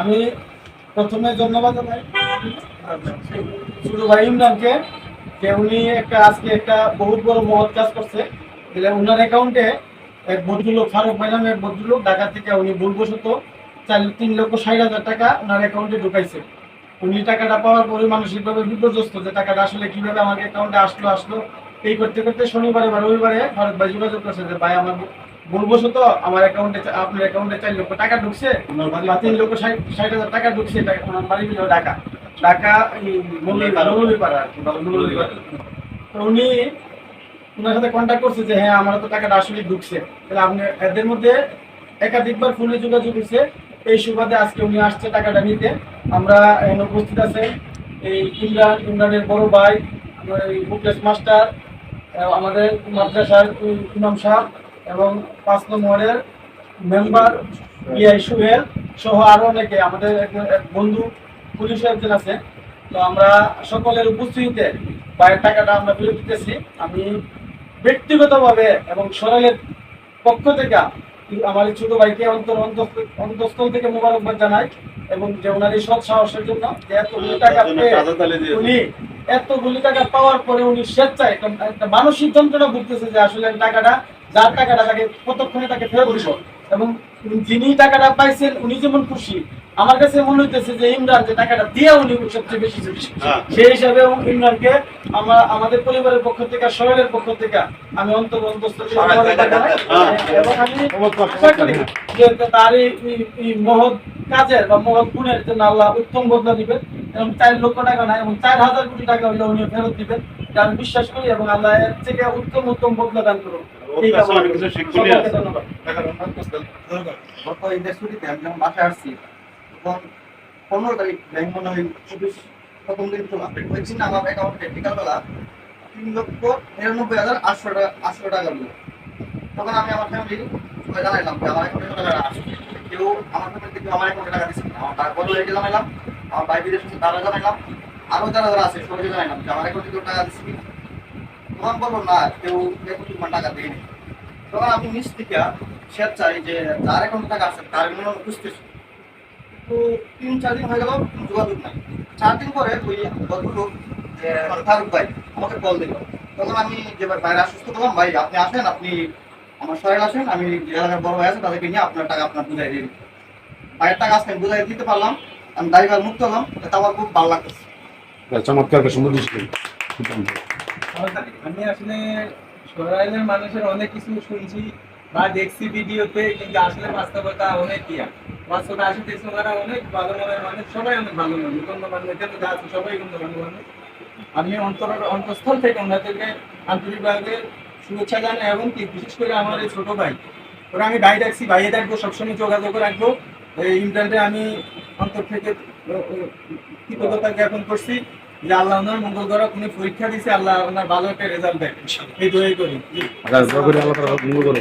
আমি প্রথমে ধন্যবাদ ছোট ভাই ইমরানকে যে উনি একটা আজকে একটা বড় মহৎ কাজ করছে। উনার অ্যাকাউন্টে এক ভদ্রলোক, ফারুক ভাই নামে এক ভদ্রলোক, ঢাকা থেকে উনি ভুলবশত চার, তিন লক্ষ ষাট হাজার টাকা ওনার অ্যাকাউন্টে ঢুকাইছে। উনি টাকাটা পাওয়ার পরে মানসিকভাবে বিপর্যস্ত যে টাকাটা আসলে কীভাবে আমার অ্যাকাউন্টে আসলো আসলো, এই করতে করতে শনিবারে বা রবিবারে ফারুক ভাই যোগাযোগ করছে যে, ভাই, আমার ভুলবশত আমার অ্যাকাউন্টে আপনার অ্যাকাউন্টে চার লক্ষ টাকা ঢুকছে বা তিন লক্ষ ষাট হাজার টাকা ঢুকছে ওনার বাড়ি হলো ঢাকা। ঢাকা মৌলভীপাড়া আর কি মৌলভীপাড়া। তো উনি ওনার সাথে কন্ট্যাক্ট করছে যে হ্যাঁ আমার তো টাকাটা আসলে ঢুকছে। তাহলে আপনি এদের মধ্যে একাধিকবার ফোনে যোগাযোগ হয়েছে। এই সুবাদে আজকে উনি আসছে টাকাটা নিতে। আমরা এখানে উপস্থিত আছে এই ইমরান ইমরানের বড় ভাই আমার মুকেশ মাস্টার আমাদের মাদ্রাসার ইমাম সাহেব। এবং পাঁচ নম্বরের মেম্বার ইয়াই সুহেল সহ আরও অনেকে আমাদের বন্ধু পুলিশ একজন আছে। তো আমরা সকলের উপস্থিতিতে বাইরের টাকাটা আমরা ফেরত দিতেছি। আমি ব্যক্তিগতভাবে এবং সরলের পক্ষ থেকে আমার ছোট ভাইকে অন্তর অন্তঃ- অন্তঃস্থল থেকে মোবারকবাদ জানাই এবং যে ওনার এই সৎ সাহসের জন্য যে এতগুলো টাকা পেয়ে উনি এতগুলো টাকা পাওয়ার পরে উনি স্বেচ্ছায় একটা মানসিক যন্ত্রণা ভুগতেছে যে আসলে টাকাটা যার টাকাটা তাকে কতক্ষণে তাকে ফেরত দিব এবং যিনি টাকাটা পাইছেন উনি যেমন খুশি আমার কাছে মনে হইতেছে যে ইমরান যে টাকাটা দিয়ে উনি সবচেয়ে বেশি খুশি। হ্যাঁ। সেই হিসাবে ইমরানকে আমরা আমাদের পরিবারের পক্ষ থেকে শহরের পক্ষ থেকে আমি অন্তর অন্তস্থ হ্যাঁ। এবং আমি যে তার এই- মহৎ কাজের বা মহৎ গুণের জন্য আল্লাহ উত্তম বদলা দিবেন। এবং চার লক্ষ টাকা না এবং চার হাজার কোটি টাকা হইলে উনি ফেরত দিবেন। আমি বিশ্বাস করি এবং আল্লাহ এর থেকে উত্তম উত্তম বদলা দান করুন। গত পনেরো তারিখ তিন লক্ষ নিরানব্বই হাজার আটশো টাকা আটশো টাকা দিল তখন আমি আমার ফ্যামিলি সবাই জানাইলাম যে আমার অ্যাকাউন্টে টাকা আসছে কেউ আমার ফ্যামিলি থেকে আমার অ্যাকাউন্টে টাকা দিচ্ছে। আমার তারপর রেখে জানাইলাম আমার ভাই বিদেশ তারা জানাইলাম আরও যারা যারা আছে সবাইকে জানাইলাম যে আমার অ্যাকাউন্টে কেউ টাকা দিচ্ছে তখন বলব না, কেউ এখন তোমার টাকা দেয়নি। তখন আমি নিজ থেকে স্বেচ্ছায় যে যার অ্যাকাউন্টে টাকা আছে, তার মনে বুঝতেছি তো তিন, চার দিন হয়ে গেল যোগাযোগ নাই। চার দিন পরে ওই ভদ্রলোক, যে ফারুক ভাই, আমাকে কল দিল। তখন আমি যে বাইরে আশ্বস্ত করলাম ভাই, আপনি আসেন, আপনি আমার শহরে আসেন, আমি এলাকার বড় ভাই আছে, তাদেরকে নিয়ে আপনার টাকা আপনার বুঝাই দিই ভাইয়ের টাকা আমি বুঝাই দিতে পারলাম, আমি ড্রাইভার মুক্ত হলাম এটা আমার খুব ভালো লাগতেছে। চমৎকার সুন্দর আমি আসলে সরাইলের মানুষের অনেক কিছু শুনছি বা দেখছি ভিডিওতে, কিন্তু আসলে বাস্তবতা অনেক ইয়া। ওনারা অনেক ভালো মনের মানুষ, সবাই অনেক ভালো মানুষ গণ্যমান্য এখানে যা আছে সবাই গণ্যমান্য মানুষ। আমি অন্তঃস্থল থেকে ওনাদেরকে আন্তরিকভাবে শুভেচ্ছা জানাই এবং কি বিশেষ করে আমার এই ছোট ভাই, ওরা আমি ভাই ডাকছি, ভাইয়ে ডাকবো, সবসময় যোগাযোগ রাখব। এই ইন্টারনেটে আমি অন্তর থেকে কৃতজ্ঞতা জ্ঞাপন করছি। আল্লাহ ওনার পরীক্ষা দিছে আল্লাহ ভালো একটা রেজাল্ট দেয়। এই দোয়াই করি। আল্লাহ মঙ্গল